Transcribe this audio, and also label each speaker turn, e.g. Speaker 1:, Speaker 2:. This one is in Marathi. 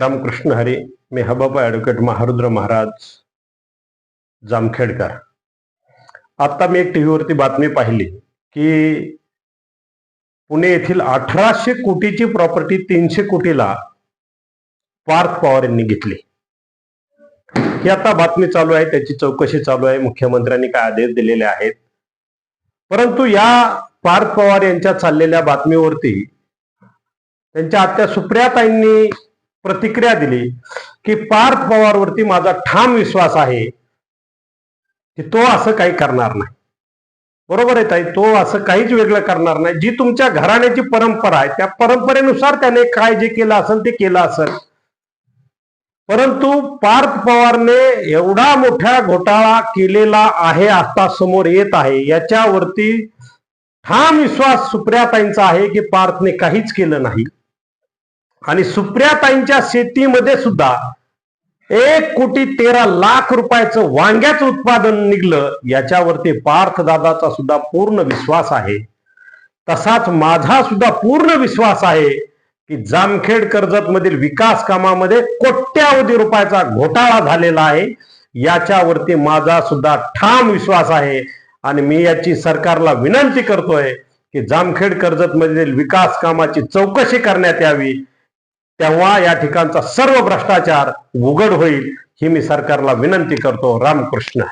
Speaker 1: रामकृष्ण हरी मी हबाबा ॲडव्होकेट महारुद्र महाराज जामखेडकर. आता मी एक टीव्हीवरती बातमी पाहिली की पुणे येथील अठराशे कोटीची प्रॉपर्टी तीनशे कोटीला पार्थ पवार यांनी घेतली. ही आता बातमी चालू आहे त्याची चौकशी चालू आहे मुख्यमंत्र्यांनी काय आदेश दिलेले आहेत. परंतु या पार्थ पवार यांच्या चाललेल्या बातमीवरती त्यांच्या आत्या सुप्रियाताईंनी प्रतिक्रिया दिली की पार्थ पवारवरती माझा ठाम विश्वास आहे की तो असं काही करणार नाही. बरोबर आहे ताई? तो असं काहीच वेगळं करणार नाही. जी तुमच्या घराण्याची परंपरा आहे त्या परंपरेनुसार त्याने काय जे केलं असेल ते केलं असेल. परंतु पार्थ पवारने एवढा मोठा घोटाळा केलेला आहे आता समोर येत आहे. याच्यावरती ठाम विश्वास सुप्रियाताईंचा आहे की पार्थने काहीच केलं नाही. आणि सुप्रियाताईंच्या शेतीमध्ये सुद्धा एक कोटी तेरा लाख रुपयाचं वांग्याचं उत्पादन निघलं याच्यावरती पार्थ दादाचा सुद्धा पूर्ण विश्वास आहे. तसाच माझा सुद्धा पूर्ण विश्वास आहे की जामखेड कर्जत मधील विकास कामामध्ये कोट्यावधी रुपयाचा घोटाळा झालेला आहे. याच्यावरती माझा सुद्धा ठाम विश्वास आहे आणि मी याची सरकारला विनंती करतोय की जामखेड कर्जत मधील विकास कामाची चौकशी करण्यात यावी. तेव्हा या ठिकाणचा सर्व भ्रष्टाचार उघड होईल ही मी सरकारला विनंती करतो. रामकृष्ण